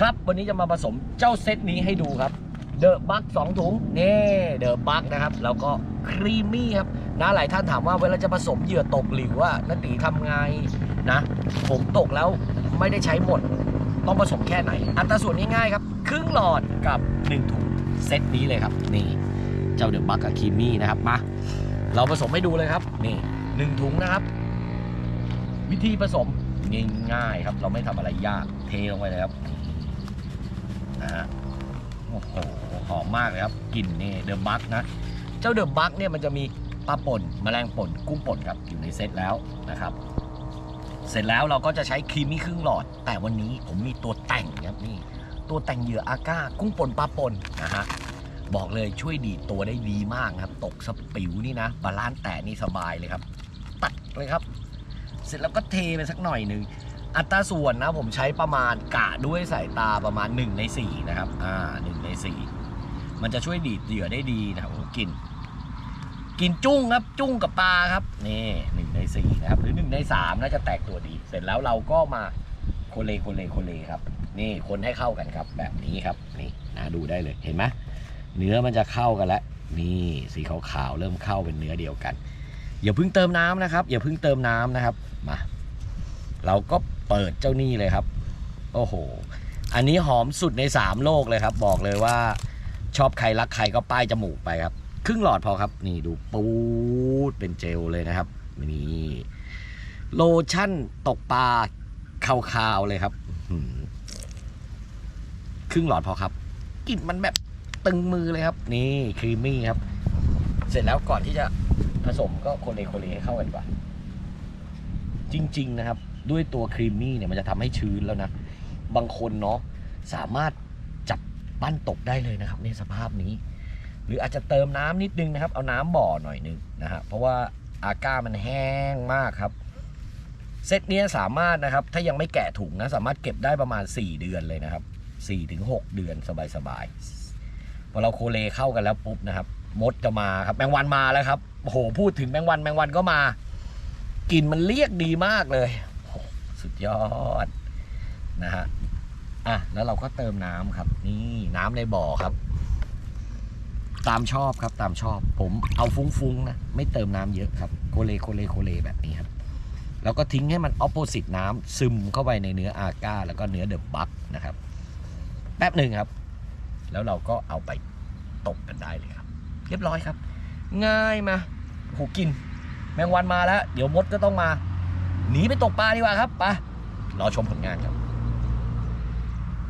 ครับ วันนี้จะมาผสมเจ้าเซตนี้ให้ดูครับ เดอะบัคสองถุงนี่เดอะบัคนะครับ แล้วก็ครีมมี่ครับนะหลายท่านถามว่าเวลาจะผสมเหยื่อตกหลิวว่านาตีทำไงนะ ผมตกแล้วไม่ได้ใช้หมด ต้องผสมแค่ไหน อัตราส่วนง่ายๆครับ ครึ่งหลอดกับ 1 ถุงเซตนี้เลยครับ นี่ เจ้าเดอะบัคกับครีมมี่นะครับมาเราผสมให้ดูเลยครับ นี่หนึ่งถุงนะครับ วิธีผสมง่ายๆครับ เราไม่ทำอะไรยากเทลงไปเลยครับ นะฮะโอ้โหหอมมากเลยครับกลิ่นนี่เดอะบัคนะ เจ้าเดอะบัคเนี่ยมันจะมีปลาป่นแมลงป่นกุ้งป่นครับอยู่ในเซตแล้วนะครับ เสร็จแล้วเราก็จะใช้ครีมมี่ครึ่งหลอด แต่วันนี้ผมมีตัวแต่งครับนี่ตัวแต่งเหยื่ออาก้า กุ้งป่นปลาป่นนะฮะบอกเลยช่วยดีดตัวได้ดีมากครับ ตกสปิวนี่นะบาลานซ์แต่นี่สบายเลยครับ ตัดเลยครับ เสร็จแล้วก็เทไปสักหน่อยหนึ่ง อัตราส่วนนะผมใช้ประมาณกะด้วยสายตาประมาณ 1 ใน 4 นะครับ อ่า1ใน 4 มันจะช่วยดีดเหยื่อได้ดีนะครับกิน กินจุ้งครับ จุ้งกับปลาครับ นี่หนึ่งในสี่นะครับ หรือหนึ่งในสามน่าจะแตกตัวดี เสร็จแล้วเราก็มาโคเลโคเลโคเลครับ นี่คนให้เข้ากันครับ แบบนี้ครับ นี่นะดูได้เลย เห็นไหมเนื้อมันจะเข้ากันแล้ว นี่สีขาวๆเริ่มเข้าเป็นเนื้อเดียวกัน อย่าเพิ่งเติมน้ำนะครับ อย่าเพิ่งเติมน้ำนะครับ มา เราก็ เปิดเจ้านี่เลยครับ โอ้โห อันนี้หอมสุดในสามโลกเลยครับ บอกเลยว่า ชอบใครรักใครก็ป้ายจมูกไปครับ ครึ่งหลอดพอครับ นี่ดูปูดเป็นเจลเลยนะครับนี่โลชั่นตกปลาคาวๆเลยครับครึ่งหลอดพอครับกลิ่นมันแบบตึงมือเลยครับ นี่ครีมมี่ครับ เสร็จแล้วก่อนที่จะผสมก็โคเลโคเลให้เข้ากันก่อนจริง ๆ นะครับ ด้วยตัวครีมมี่เนี่ยมันจะทำให้ชื้นแล้วนะ บางคนเนาะสามารถจับปั้นตกได้เลยนะครับในสภาพนี้ หรืออาจจะเติมน้ำนิดนึงนะครับ เอาน้ำบ่อหน่อยนึงนะฮะเพราะว่าอาก้ามันแห้งมากครับเซตเนี้ยสามารถนะครับ ถ้ายังไม่แกะถุงนะสามารถเก็บได้ประมาณ 4 เดือนเลยนะครับ4ถึง6เดือนสบายๆพอเราโคเลเข้ากันแล้วปุ๊บนะครับ มดจะมาครับแมงวันมาแล้วครับโอ้โหพูดถึงแมงวันแมงวันก็มากลิ่นมันเรียกดีมากเลย ยอดนะฮะอะแล้วเราก็เติมน้ำครับ นี่น้ำในบ่อครับ ตามชอบครับตามชอบ ผมเอาฟุ้งๆนะไม่เติมน้ำเยอะครับโคเลโคเลโคเลแบบนี้ครับแล้วก็ทิ้งให้มันออปโปสิตน้ำซึมเข้าไปในเนื้ออาก้า แล้วก็เนื้อเดอะบัคนะครับ แป๊บหนึ่งครับ แล้วเราก็เอาไปตกกันได้เลยครับ เรียบร้อยครับ ง่ายมาโหกิน แมงวันมาแล้ว เดี๋ยวมดก็ต้องมา หนีไปตกปลาดีกว่าครับไป รอชมผลงานครับ